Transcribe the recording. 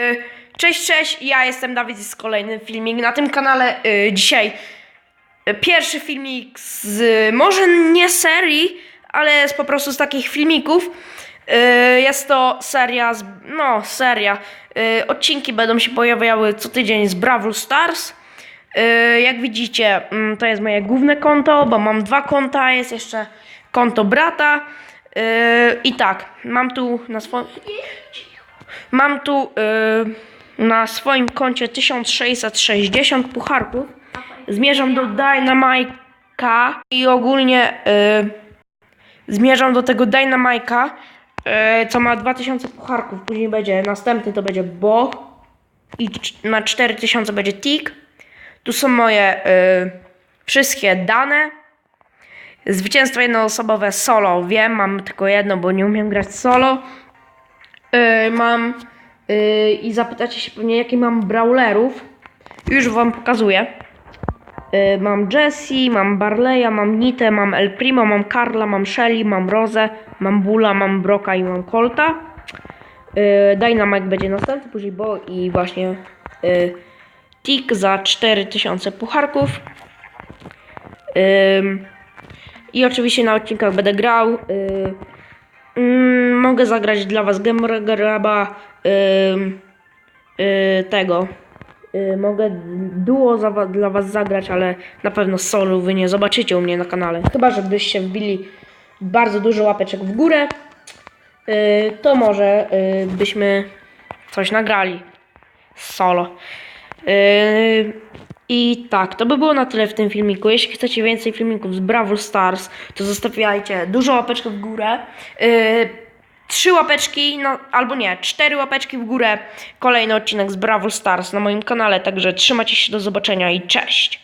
Y, Cześć, cześć, ja jestem Dawid, jest kolejny filmik na tym kanale. y, Dzisiaj y, pierwszy filmik z, może nie serii, ale z po prostu z takich filmików. Jest to seria, z, no seria. Odcinki będą się pojawiały co tydzień z Brawl Stars. Jak widzicie, mm, to jest moje główne konto, bo mam dwa konta, jest jeszcze konto brata. I tak, mam tu na swoim... Mam tu y, na swoim koncie 1660 pucharków. Zmierzam do Dynamite'a i ogólnie y, zmierzam do tego Dynamite'a, y, co ma 2000 pucharków. Później będzie następny to będzie Bo i na 4000 będzie Tik. Tu są moje y, wszystkie dane. Zwycięstwo jednoosobowe solo. Wiem, mam tylko jedno, bo nie umiem grać solo. Yy, mam yy, i zapytacie się pewnie jaki mam brawlerów. Już wam pokazuję. Yy, mam Jessie, mam Barleya, mam Nitę, mam El Primo, mam Karla, mam Shelly, mam Rozę, mam Bula, mam Broka i mam Colta. Yy, Dynamite będzie następny, później Bo i właśnie yy, Tik za 4000 pucharków. Ym, I oczywiście na odcinkach będę grał. Yy, mogę zagrać dla was Gemraba ym, y, tego. Y, mogę duo za, dla was zagrać, ale na pewno solo wy nie zobaczycie u mnie na kanale. Chyba, żebyście wbili bardzo dużo łapeczek w górę, y, to może y, byśmy coś nagrali solo. Yy, I tak, to by było na tyle w tym filmiku. Jeśli chcecie więcej filmików z Brawl Stars, to zostawiajcie dużo łapeczkę w górę. Yy, trzy łapeczki, no albo nie, cztery łapeczki w górę. Kolejny odcinek z Brawl Stars na moim kanale. Także trzymajcie się, do zobaczenia i cześć!